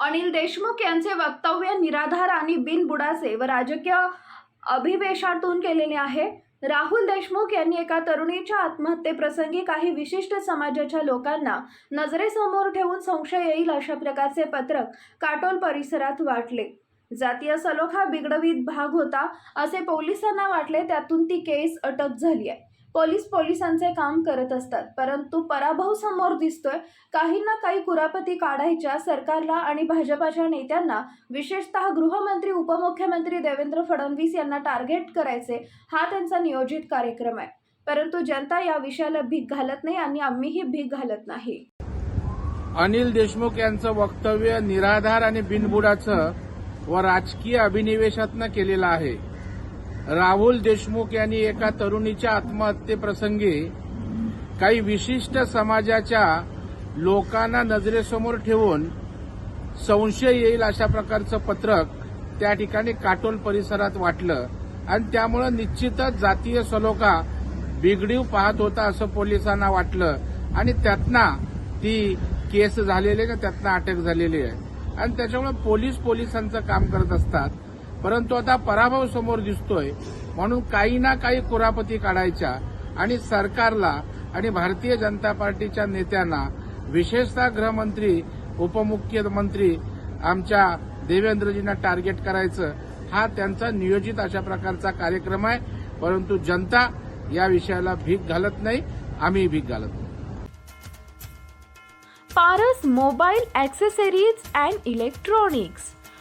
अनिल देशमुख यांचे वक्तव्य निराधार आणि बिनबुडाचे व राजकीय अभिवेशातून केलेले आहे. राहुल देशमुख यांनी एका तरुणीच्या आत्महत्येप्रसंगी काही विशिष्ट समाजाच्या लोकांना नजरेसमोर ठेवून संशय येईल अशा प्रकारचे पत्रक काटोल परिसरात वाटले. जातीय सलोखा बिघडवीत भाग होता असे पोलिसांना वाटले त्यातून ती केस अटक झाली आहे. पोलीस पोलिसांचे काम करत असतात. परंतु पराभव समोर दिसतोय. काही ना काही कुरापती काढायच्या सरकारला आणि भाजपाच्या नेत्यांना. विशेषतः गृहमंत्री उपमुख्यमंत्री देवेंद्र फडणवीस यांना टार्गेट करायचे. हा त्यांचा नियोजित कार्यक्रम आहे. परंतु जनता या विषयाला भीक घालत नाही आणि आम्हीही भीक घालत नाही. अनिल देशमुख यांचं वक्तव्य निराधार आणि बिनबुडाचं व राजकीय अभिनिवेशातनं केलेलं आहे. राहुल देशमुख यांनी एका तरुणीच्या आत्महत्येप्रसंगी काही विशिष्ट समाजाच्या लोकांना नजरेसमोर ठेवून संशय येईल अशा प्रकारचं पत्रक त्या ठिकाणी काटोल परिसरात वाटलं. आणि त्यामुळं निश्चितच जातीय सलोखा बिघडीव पाहत होता असं पोलिसांना वाटलं. आणि त्यातना ती केस झालेली आहे त्यातनं अटक झालेली आहे. आणि त्याच्यामुळे पोलीस पोलिसांचं काम करत असतात. परंतु आता पराभव समोर दिसतोय. म्हणून काही ना काही कुरापती काढायच्या आणि सरकारला आणि भारतीय जनता पार्टीच्या नेत्यांना विशेषतः गृहमंत्री उपमुख्यमंत्री आमच्या देवेंद्रजींना टार्गेट करायचं हा त्यांचा नियोजित अशा प्रकारचा कार्यक्रम आहे. परंतु जनता या विषयाला भीक घालत नाही आम्ही भीक घालत नाही. Paras mobile accessories and electronics.